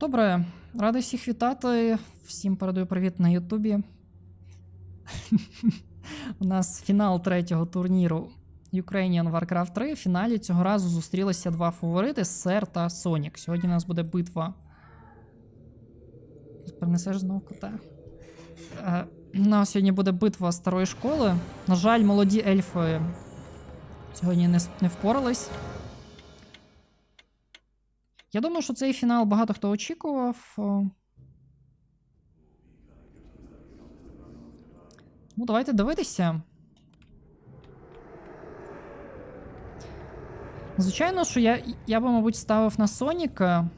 Добре, радий всіх вітати. Всім передаю привіт на Ютубі. У нас фінал третього турніру Ukrainian Warcraft 3. В фіналі цього разу зустрілися два фаворити Сер та Сонік. Сьогодні у нас буде битва. Принесеш знову кота. Е, У нас сьогодні буде битва старої школи. На жаль, молоді ельфи сьогодні не, не впорались. Я думаю, що цей фінал багато хто очікував. Ну, давайте дивитися. Звичайно, що я, я би, мабуть, ставив на Соніка.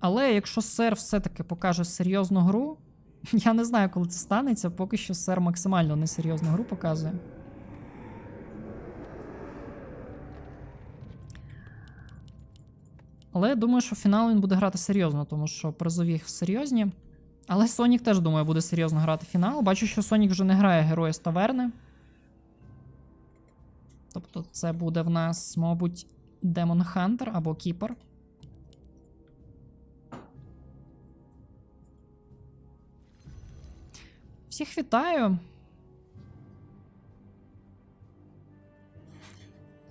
Але якщо сер все-таки покаже серйозну гру, я не знаю, коли це станеться, поки що сер максимально несерйозну гру показує. Але я думаю, що фінал він буде грати серйозно, тому що призові серйозні. Але Сонік теж, думаю, буде серйозно грати фінал. Бачу, що Сонік вже не грає героя з таверни. Тобто це буде в нас, мабуть, Демон Хантер або Кіпер. Всіх вітаю.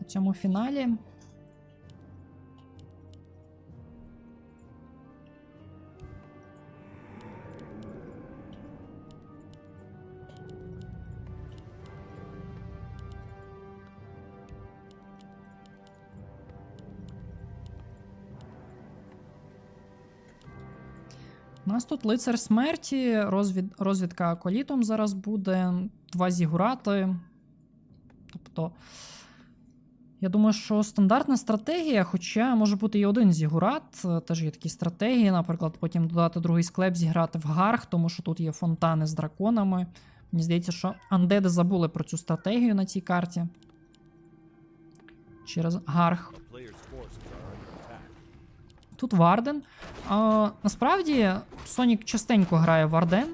У цьому фіналі. У нас тут лицар смерті, розвід... розвідка колітом зараз буде, два зігурати. Тобто, я думаю, що стандартна стратегія, хоча може бути і один зігурат, е, теж є такі стратегії, наприклад, потім додати другий склеп, зіграти в гарх, тому що тут є фонтани з драконами. Мені здається, що андеди забули про цю стратегію на цій карті. Через гарх. Тут Варден. А, насправді, Сонік частенько грає в Варден.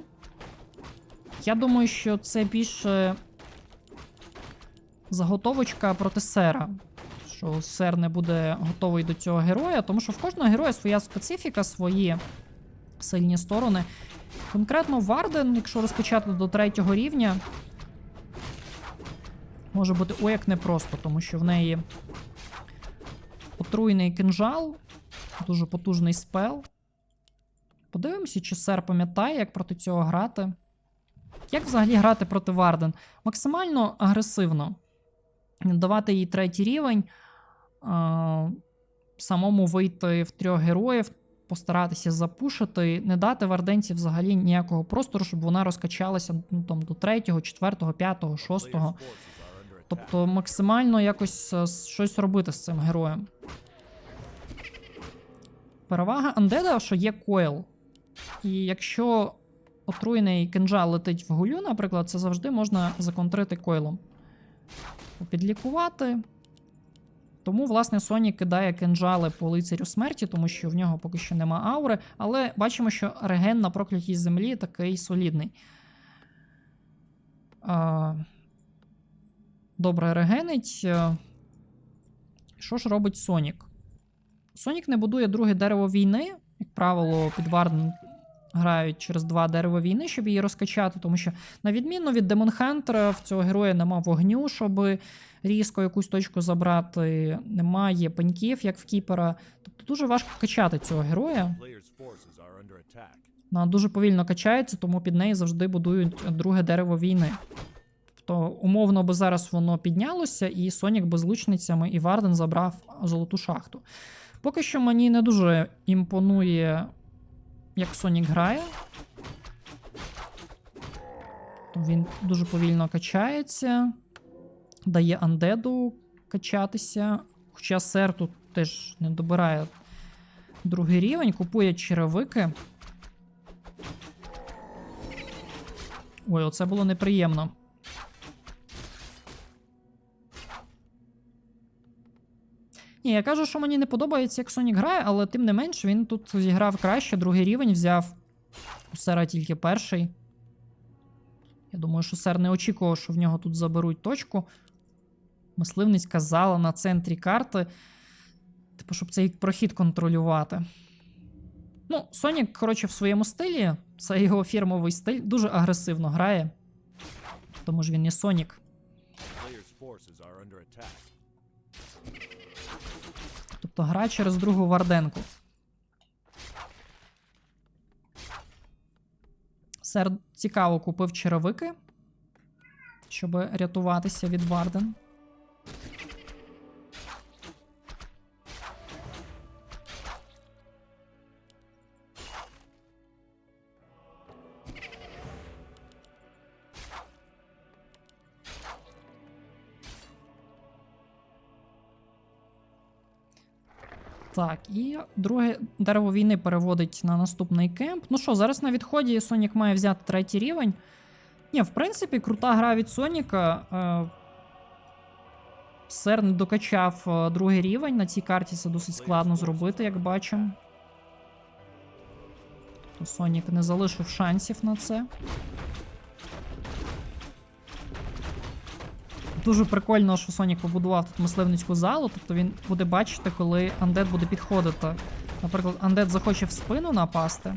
Я думаю, що це більше заготовочка проти Сера. Що Сер не буде готовий до цього героя, тому що в кожного героя своя специфіка, свої сильні сторони. Конкретно Варден, якщо розкачати до третього рівня, може бути ой як непросто, тому що в неї отруйний кинжал, дуже потужний спел. Подивимося, чи сер пам'ятає, як проти цього грати. Як взагалі грати проти Варден? Максимально агресивно. Давати їй третій рівень, а, самому вийти в трьох героїв, постаратися запушити, не дати Варденці взагалі ніякого простору, щоб вона розкачалася ну, там, до третього, четвертого, п'ятого, шостого. Тобто максимально якось е, щось робити з цим героєм. Перевага Андеда, що є койл. І якщо отруєний кинджал летить в гулю, наприклад, це завжди можна законтрити койлом. Підлікувати. Тому, власне, Соні кидає кинджали по лицарю смерті, тому що в нього поки що нема аури. Але бачимо, що реген на проклятій землі такий солідний. Добре регенить. Е, Що ж робить Сонік? Сонік не будує друге дерево війни. Як правило, під Варден грають через два дерева війни, щоб її розкачати, тому що, на відміну від Демон Хантера, в цього героя нема вогню, щоб різко якусь точку забрати, немає пеньків, як в Кіпера. Тобто дуже важко качати цього героя. Вона дуже повільно качається, тому під неї завжди будують друге дерево війни. Тобто, умовно би зараз воно піднялося, і Сонік би з лучницями і Варден забрав золоту шахту. Поки що мені не дуже імпонує, як Сонік грає. Він дуже повільно качається, дає андеду качатися. Хоча сер тут теж не добирає другий рівень, купує черевики. Ой, оце було неприємно. Ні, я кажу, що мені не подобається, як Сонік грає, але тим не менш він тут зіграв краще, другий рівень взяв. У Сера тільки перший. Я думаю, що Сер не очікував, що в нього тут заберуть точку. Мисливницька зала на центрі карти. Типу, щоб цей прохід контролювати. Ну, Сонік, коротше, в своєму стилі, це його фірмовий стиль, дуже агресивно грає. Тому ж він не Сонік. Тобто гра через другу варденку. Сер цікаво купив черевики, щоб рятуватися від Варден. Так, і друге дерево війни переводить на наступний кемп. Ну що, зараз на відході Сонік має взяти третій рівень. Ні, в принципі, крута гра від Соніка. Е, Сер докачав е, другий рівень. На цій карті це досить складно зробити, як бачимо. То Сонік не залишив шансів на це. Дуже прикольно, що Сонік побудував тут мисливницьку залу, тобто він буде бачити, коли Андет буде підходити. Наприклад, Андет захоче в спину напасти.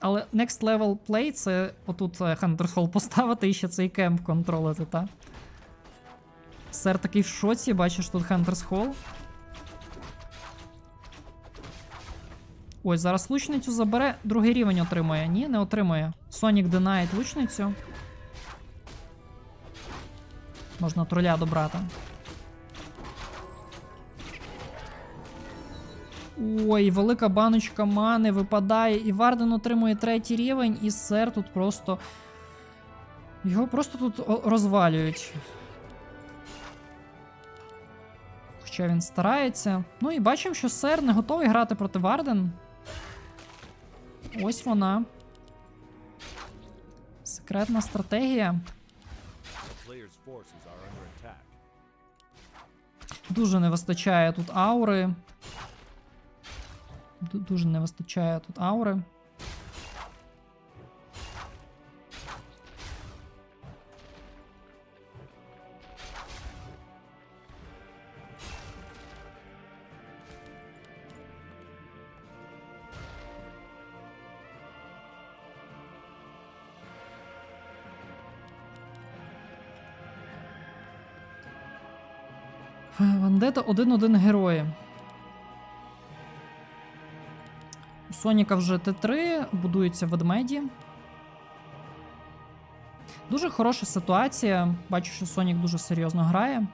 Але next level play це отут е, Hunter's поставити і ще цей кемп контролити, та? Сер такий в шоці, бачиш тут Hunter's Hall. Ой, зараз лучницю забере, другий рівень отримує. Ні, не отримує. Сонік динає лучницю. Можна троля добрати. Ой, велика баночка мани випадає, і Варден отримує третій рівень, і сер тут просто. Його просто тут розвалюють. Хоча він старається. Ну і бачимо, що сер не готовий грати проти Варден. Ось вона. Секретна стратегія. Дуже не вистачає тут аури. Дуже не вистачає тут аури. 1-1 герої. У Соніка вже Т3, будуються ведмеді. Дуже хороша ситуація. Бачу, що Сонік дуже серйозно грає.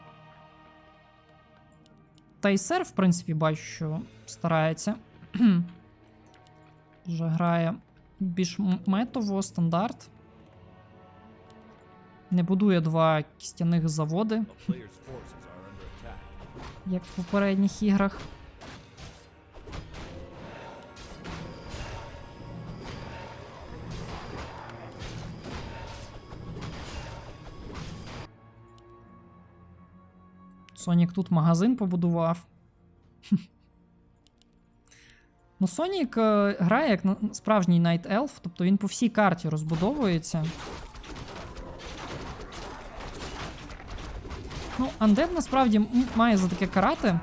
Та й сер, в принципі, бачу, що старається. Вже грає більш метово, стандарт. Не будує два кістяних заводи, як в попередніх іграх. Сонік тут магазин побудував. Ну, Сонік е, грає як справжній Night Elf, тобто він по всій карті розбудовується. Ну, Undead насправді має за таке карати.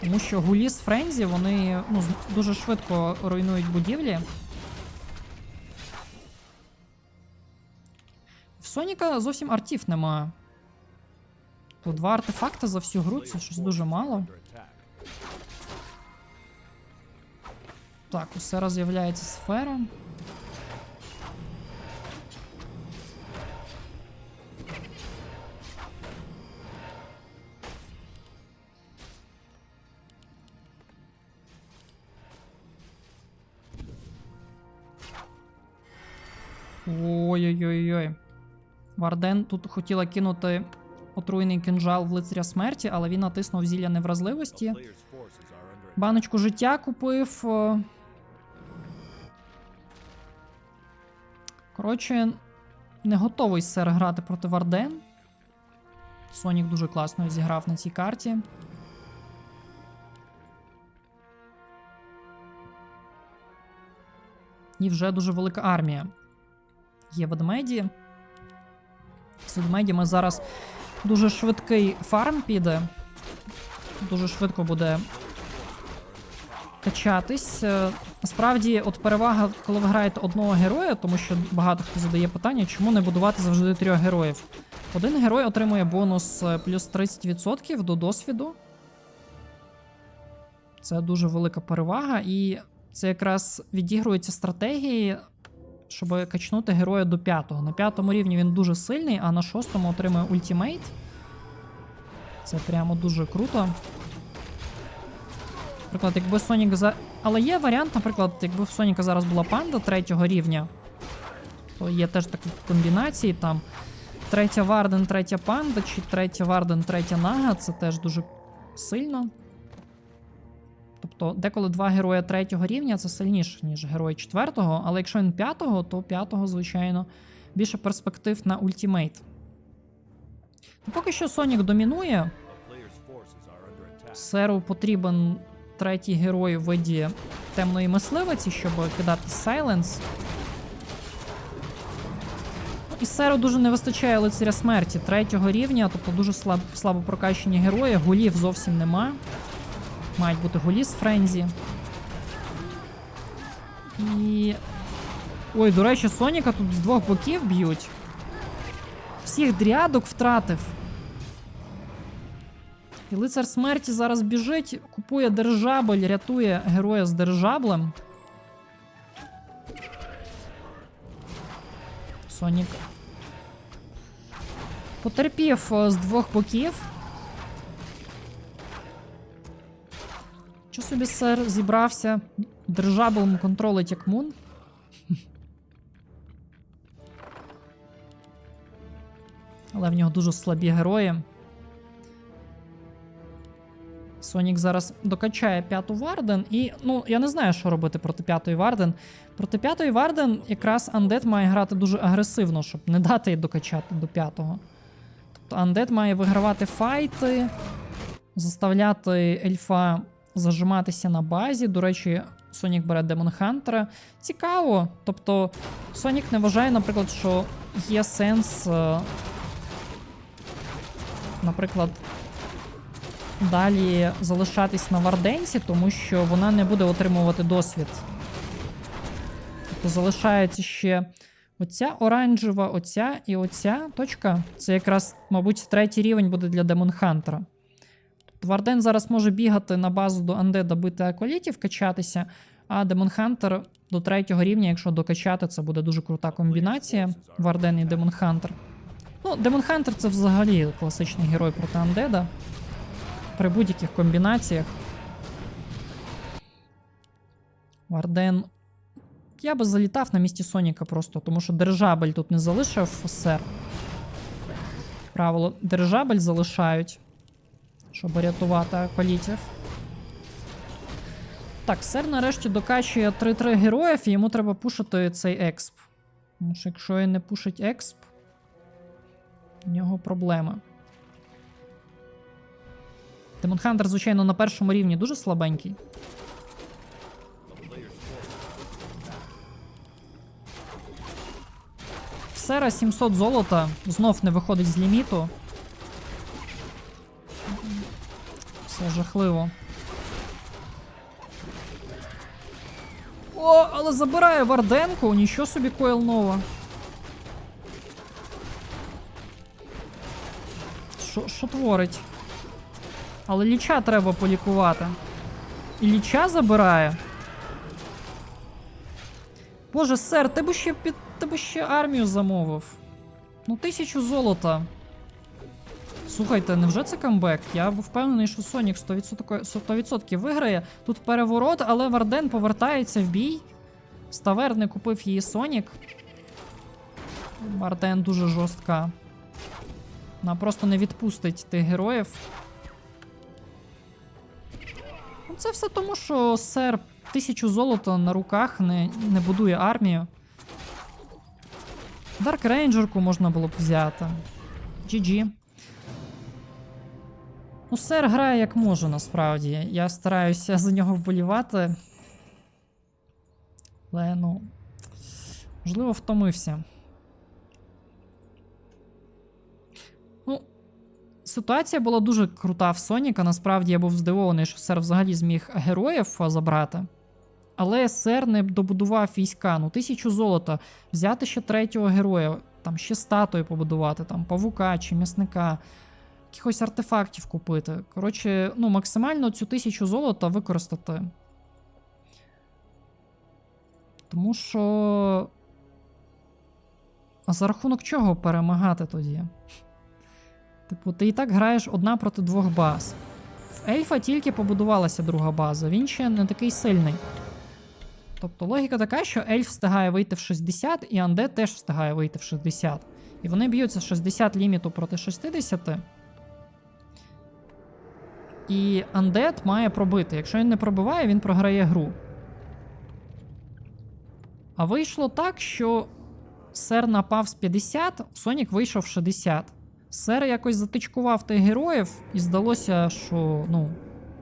Тому що гулі з Френзі, вони ну, дуже швидко руйнують будівлі. В Соніка зовсім артів немає. Тут два артефакти за всю гру, це щось дуже мало. Так, усе раз з'являється сфера. Ой-ой-ой-ой. Варден тут хотіла кинути отруйний кинжал в лицаря смерті, але він натиснув зілля невразливості. Баночку життя купив. Коротше, не готовий сер грати проти Варден. Сонік дуже класно зіграв на цій карті. І вже дуже велика армія. Є ведмеді. З ведмедями зараз дуже швидкий фарм піде. Дуже швидко буде качатись. Е, Насправді, от перевага, коли ви граєте одного героя, тому що багато хто задає питання, чому не будувати завжди трьох героїв. Один герой отримує бонус е, плюс 30% до досвіду. Це дуже велика перевага, і це якраз відігруються стратегії, щоб качнути героя до п'ятого. На п'ятому рівні він дуже сильний, а на шостому отримує ультимейт. Це прямо дуже круто. Наприклад, якби Сонік за. Але є варіант, наприклад, якби в Соніка зараз була панда третього рівня, то є теж такі комбінації там. Третя Варден, третя панда, чи третя Варден, третя Нага, це теж дуже сильно. Тобто, деколи два героя третього рівня це сильніше, ніж герой четвертого, але якщо він п'ятого, то п'ятого, звичайно, більше перспектив на ультимейт. Ну, поки що Сонік домінує. Серу потрібен третій герой в виді темної мисливиці, щоб кидати сайленс. І серу дуже не вистачає лицаря смерті третього рівня, тобто дуже слаб, слабо прокачені герої, гулів зовсім нема. Мають бути гулі з Френзі. І. Ой, до речі, Соніка тут з двох боків б'ють. Всіх дрядок втратив. І лицар смерті зараз біжить, купує держабель, рятує героя з держаблем. Сонік. Потерпів е, з двох боків. Що собі сер зібрався? Держаблем контролить як мун. Але в нього дуже слабі герої. Сонік зараз докачає п'яту Варден, і ну я не знаю, що робити проти п'ятої Варден. Проти п'ятої Варден якраз Андет має грати дуже агресивно, щоб не дати їй докачати до п'ятого. Тобто Андет має вигравати файти, заставляти ельфа зажиматися на базі. До речі, Сонік бере Демон Хантера. Цікаво. Тобто, Сонік не вважає, наприклад, що є сенс, е, наприклад, далі залишатись на Варденці, тому що вона не буде отримувати досвід. Тобто залишається ще оця оранжева, оця і оця точка. Це якраз, мабуть, третій рівень буде для Демон Хантера. Варден зараз може бігати на базу до Андеда бити аколітів, качатися, а Демон Хантер до третього рівня, якщо докачати, це буде дуже крута комбінація. Варден і Демон Хантер. Ну, Демон Хантер це взагалі класичний герой проти Андеда при будь-яких комбінаціях. Варден. Я би залітав на місці Соніка просто, тому що держабель тут не залишив сер. Правило, держабель залишають, щоб рятувати політів. Так, сер нарешті докачує 3-3 героїв, і йому треба пушити цей експ. Тому що якщо він не пушить експ, в нього проблема. Демон Хантер, звичайно, на першому рівні дуже слабенький. Сера 700 золота, знов не виходить з ліміту. Все жахливо. О, але забирає Варденку, нічого собі Койл Нова. Що, творить? Але ліча треба полікувати. І ліча забирає. Боже, сер, ти б ще під ти б ще армію замовив. Ну, тисячу золота. Слухайте, невже це камбек? Я був впевнений, що Сонік 100%, 100% виграє. Тут переворот, але Варден повертається в бій. Ставер не купив її Сонік. Варден дуже жорстка. Вона просто не відпустить тих героїв. Ну, це все тому, що сер тисячу золота на руках не, не будує армію. Дарк Рейнджерку можна було б взяти. GG. Ну, сер грає як може, насправді. Я стараюся за нього вболівати. Але, ну. Можливо, втомився. Ну, ситуація була дуже крута в Соніка. Насправді я був здивований, що сер взагалі зміг героїв забрати. Але сер не добудував війська. Ну, тисячу золота. Взяти ще третього героя, там ще статую побудувати, там павука чи м'ясника, якихось артефактів купити. Коротше, ну, максимально цю тисячу золота використати. Тому що. А за рахунок чого перемагати тоді? Типу, ти і так граєш одна проти двох баз. В Ельфа тільки побудувалася друга база, він ще не такий сильний. Тобто логіка така, що Ельф встигає вийти в 60, і Анде теж встигає вийти в 60. І вони б'ються 60 ліміту проти 60. І Андет має пробити. Якщо він не пробиває, він програє гру. А вийшло так, що Сер напав з 50, Сонік вийшов 60. Сер якось затичкував тих героїв, і здалося, що, ну,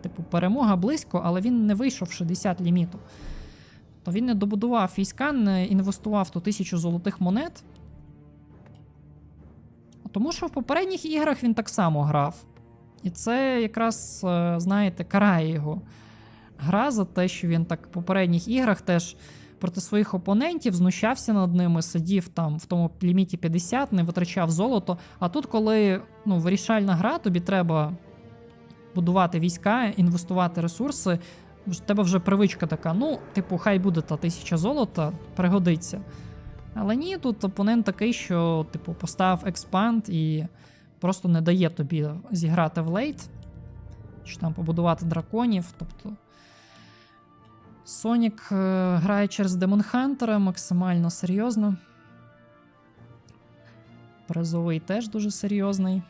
типу, перемога близько, але він не вийшов 60 ліміту. То він не добудував війська, не інвестував ту тисячу золотих монет. Тому що в попередніх іграх він так само грав. І це якраз, е, знаєте, карає його гра за те, що він так в попередніх іграх теж проти своїх опонентів знущався над ними, сидів там в тому ліміті 50, не витрачав золото. А тут, коли ну, вирішальна гра, тобі треба будувати війська, інвестувати ресурси. В тебе вже привичка така, ну, типу, хай буде та тисяча золота, пригодиться. Але ні, тут опонент такий, що, типу, поставив експанд і просто не дає тобі зіграти в лейт, чи там побудувати драконів. Тобто. Сонік е, грає через Демон Хантера максимально серйозно. Призовий теж дуже серйозний.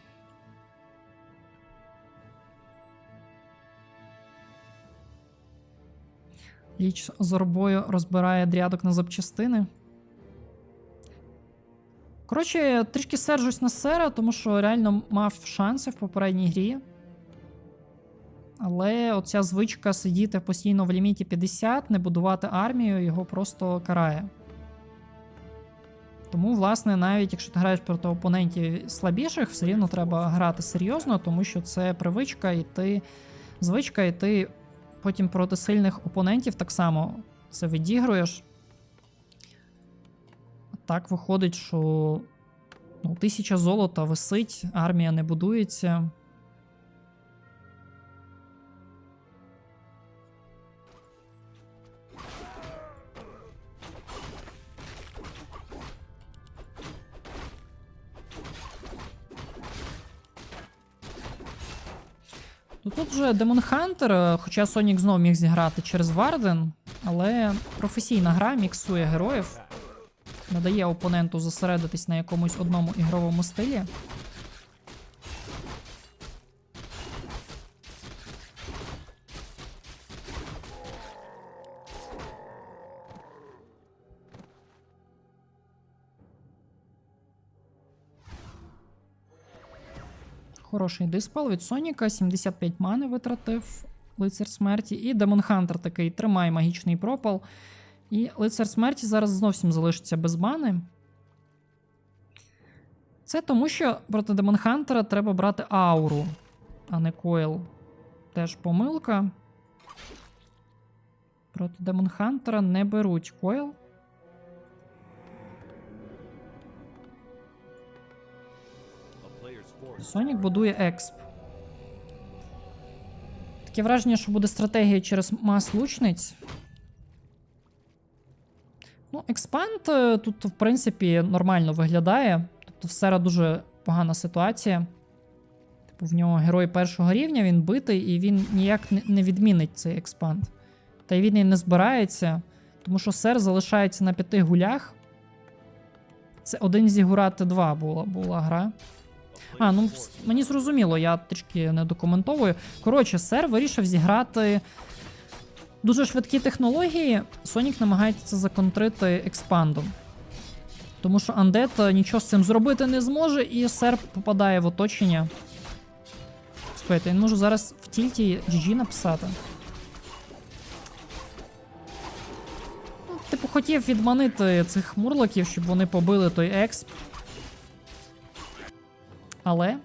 Ліч з орбою розбирає дрядок на запчастини. Коротше, трішки сержусь на сера, тому що реально мав шанси в попередній грі. Але оця звичка сидіти постійно в ліміті 50, не будувати армію, його просто карає. Тому, власне, навіть якщо ти граєш проти опонентів слабіших, все рівно треба грати серйозно, тому що це привичка, і ти звичка, і ти потім проти сильних опонентів так само це відігруєш. Так виходить, що ну, тисяча золота висить, армія не будується. Ну тут вже Демон Хантер, хоча Сонік знов міг зіграти через Варден, але професійна гра міксує героїв, не дає опоненту зосередитись на якомусь одному ігровому стилі. Хороший диспел від Соніка, 75 мани витратив лицар смерті. І Демон Хантер такий тримає магічний пропал. І лицар смерті зараз зовсім залишиться без мани. Це тому, що проти Демон Хантера треба брати ауру, а не койл. Теж помилка. Проти Демон Хантера не беруть койл. Сонік будує експ. Таке враження, що буде стратегія через мас лучниць. Експанд е, тут, в принципі, нормально виглядає. Тобто, в Сера дуже погана ситуація. Типу, в нього герой першого рівня, він битий, і він ніяк не- відмінить цей експанд. Та й він і не збирається, тому що Сер залишається на п'яти гулях. Це один зігурати 2 була, була гра. А, ну мені зрозуміло, я трішки не документовую. Коротше, сер вирішив зіграти дуже швидкі технології. Сонік намагається законтрити експандом. Тому що Андет нічого з цим зробити не зможе, і сер попадає в оточення. Слухайте, він може зараз в тільті GG написати. Ну, типу, хотів відманити цих мурлоків, щоб вони побили той експ. Але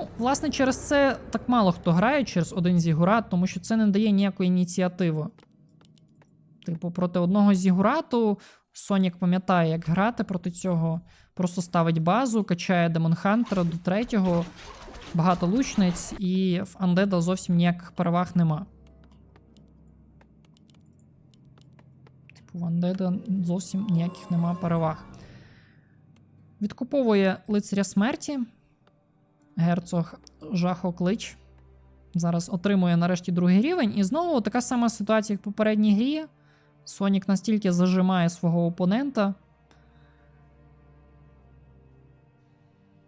Ну, власне, через це так мало хто грає через один зігурат, тому що це не дає ніякої ініціативи. Типу, проти одного зігурату Сонік пам'ятає, як грати проти цього. Просто ставить базу, качає Демон Хантера до третього, багато лучниць, і в Андеда зовсім ніяких переваг нема. Типу, в Андеда зовсім ніяких нема переваг. Відкуповує лицаря смерті. Герцог Жахоклич. Зараз отримує нарешті другий рівень. І знову така сама ситуація, як в попередній грі. Сонік настільки зажимає свого опонента.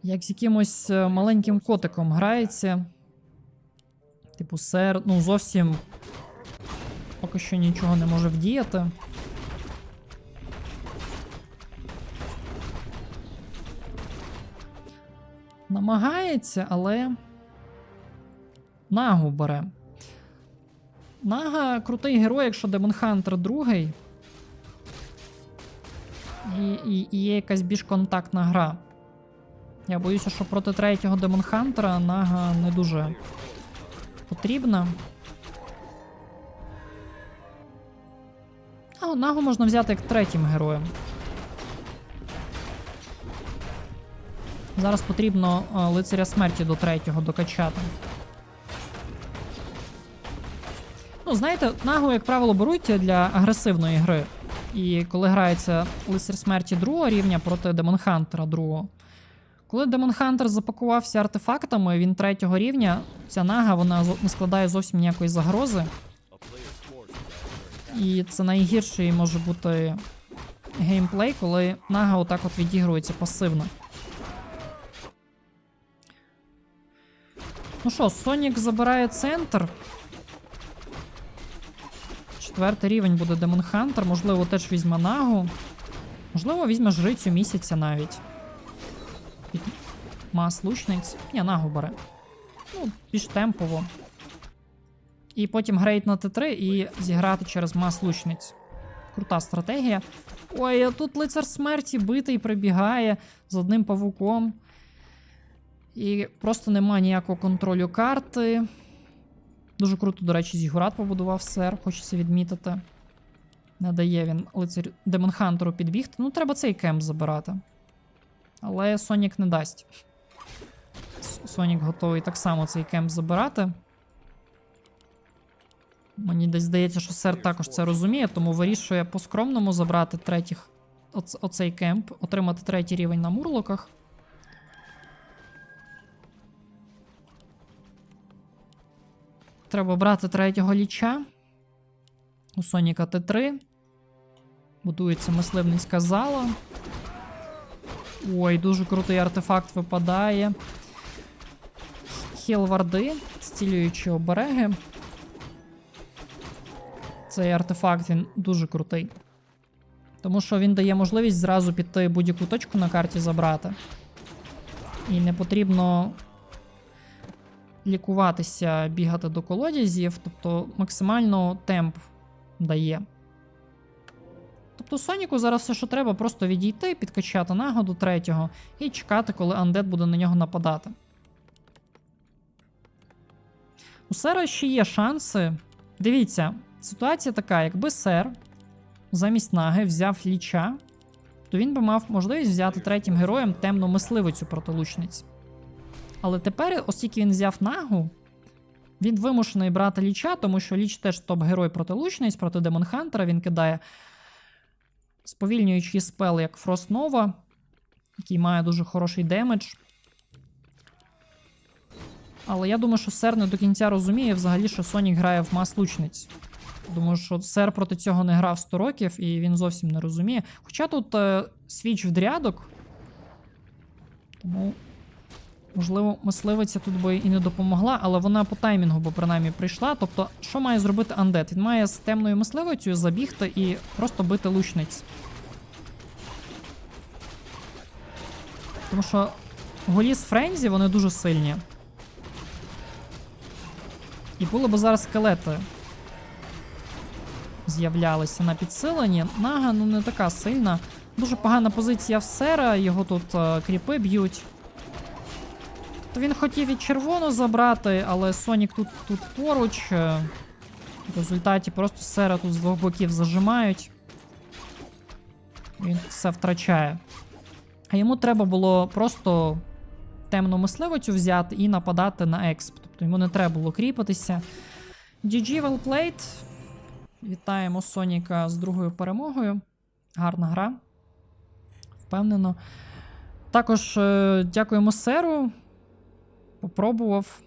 Як з якимось е, маленьким котиком грається. Типу, сер, ну зовсім поки що нічого не може вдіяти. Намагається, але. Нагу бере. Нага крутий герой, якщо Демон Хантер другий. І, і, і є якась більш контактна гра. Я боюся, що проти третього Демон Хантера Нага не дуже потрібна. А Нагу можна взяти як третім героєм. Зараз потрібно а, лицаря смерті до третього докачати. Ну, знаєте, нагу, як правило, беруть для агресивної гри. І коли грається лицар смерті другого рівня проти Демон Хантера другого. Коли Демон Хантер запакувався артефактами, він третього рівня, ця нага вона не складає зовсім ніякої загрози. І це найгірший може бути геймплей, коли нага отак от відігрується пасивно. Ну що, Сонік забирає центр. Четвертий рівень буде Демон Хантер, можливо, теж візьме нагу. Можливо, візьме жрицю місяця навіть. Мас лучниць. Ні, нагу бере. Ну, більш темпово. І потім грейт на Т3 і зіграти через мас лучниць. Крута стратегія. Ой, а тут лицар смерті битий прибігає з одним павуком. І просто нема ніякого контролю карти. Дуже круто, до речі, Зігурат побудував сер, хочеться відмітити. Не дає він лицар Демон Хантеру підбігти. Ну, треба цей кемп забирати. Але Сонік не дасть. Сонік готовий так само цей кемп забирати. Мені десь здається, що сер також це розуміє, тому вирішує по-скромному забрати третіх, оц- оцей кемп, отримати третій рівень на мурлоках. Треба брати третього ліча. У Соніка Т3. Будується мисливницька зала. Ой, дуже крутий артефакт випадає. Хіл варди, зцілюючі обереги. Цей артефакт він дуже крутий. Тому що він дає можливість зразу піти будь-яку точку на карті забрати. І не потрібно лікуватися, бігати до колодязів, тобто максимально темп дає. Тобто Соніку зараз все, що треба, просто відійти, підкачати нагоду третього і чекати, коли Андет буде на нього нападати. У Сера ще є шанси. Дивіться, ситуація така: якби Сер замість наги взяв ліча, то він би мав можливість взяти третім героєм темну мисливицю проти лучниць. Але тепер, оскільки він взяв нагу, він вимушений брати ліча, тому що ліч теж топ-герой проти лучниць, проти Демон Хантера. Він кидає сповільнюючий спел як Frost Nova, який має дуже хороший демедж. Але я думаю, що Сер не до кінця розуміє взагалі, що Сонік грає в мас лучниць. Думаю, що Сер проти цього не грав 100 років і він зовсім не розуміє. Хоча тут е, свіч в дрядок. Тому, можливо, мисливиця тут би і не допомогла, але вона по таймінгу би принаймні прийшла. Тобто, що має зробити Андет? Він має з темною мисливицею забігти і просто бити лучниць. Тому що голі з Френзі вони дуже сильні. І були б зараз скелети. З'являлися на підсиленні. Нага ну не така сильна. Дуже погана позиція в Сера, його тут е, кріпи б'ють. Тобто він хотів і червону забрати, але Сонік тут, тут поруч. е, В результаті просто сера тут з двох боків зажимають. Він все втрачає. А йому треба було просто темну мисливицю взяти і нападати на експ. Тобто йому не треба було кріпатися. GG well played. Вітаємо Соніка з другою перемогою. Гарна гра. Впевнено. Також е, дякуємо Серу. Попробував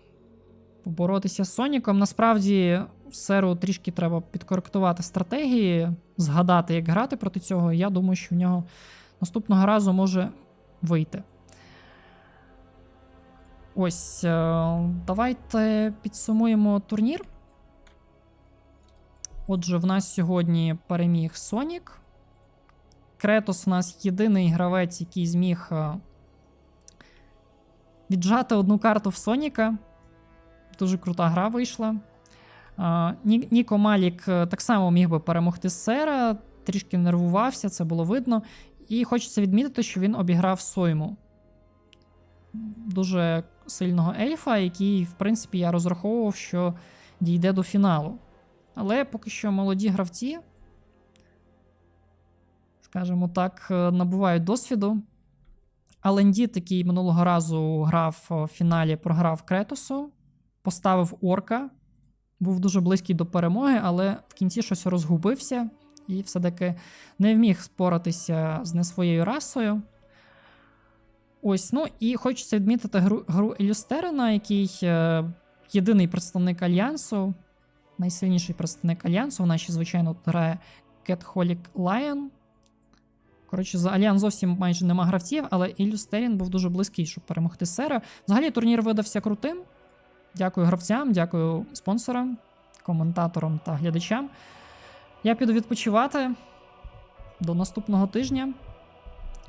поборотися з Соніком. Насправді, Серу трішки треба підкоректувати стратегії, згадати, як грати проти цього. і Я думаю, що в нього наступного разу може вийти. Ось, е, давайте підсумуємо турнір. Отже, в нас сьогодні переміг Сонік. Кретос у нас єдиний гравець, який зміг е, віджати одну карту в Соніка. Дуже крута гра вийшла. Ні- Ніко Малік е, так само міг би перемогти Сера, трішки нервувався, це було видно. І хочеться відмітити, що він обіграв Сойму. Дуже сильного ельфа, який, в принципі, я розраховував, що дійде до фіналу. Але поки що молоді гравці, скажімо так, е, набувають досвіду. Алендіт, який минулого разу грав в фіналі, програв Кретосу, поставив орка, був дуже близький до перемоги, але в кінці щось розгубився і все-таки не вміг споратися з не своєю расою. Ось, ну і хочеться відмітити гру, гру Елюстерена, який е, єдиний представник Альянсу, найсильніший представник Альянсу. Вона ще, звичайно, грає Catholic Lion. Коротше, за Альянс зовсім майже нема гравців, але Ілюстерін був дуже близький, щоб перемогти Сера. Взагалі турнір видався крутим. Дякую гравцям, дякую спонсорам, коментаторам та глядачам. Я піду відпочивати до наступного тижня.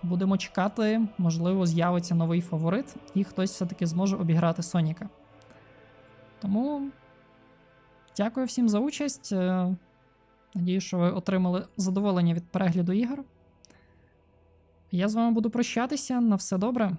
Будемо чекати, можливо, з'явиться новий фаворит, і хтось все-таки зможе обіграти Соніка. Тому дякую всім за участь. Е, Надію, що ви отримали задоволення від перегляду ігор. Я з вами буду прощатися. На все добре.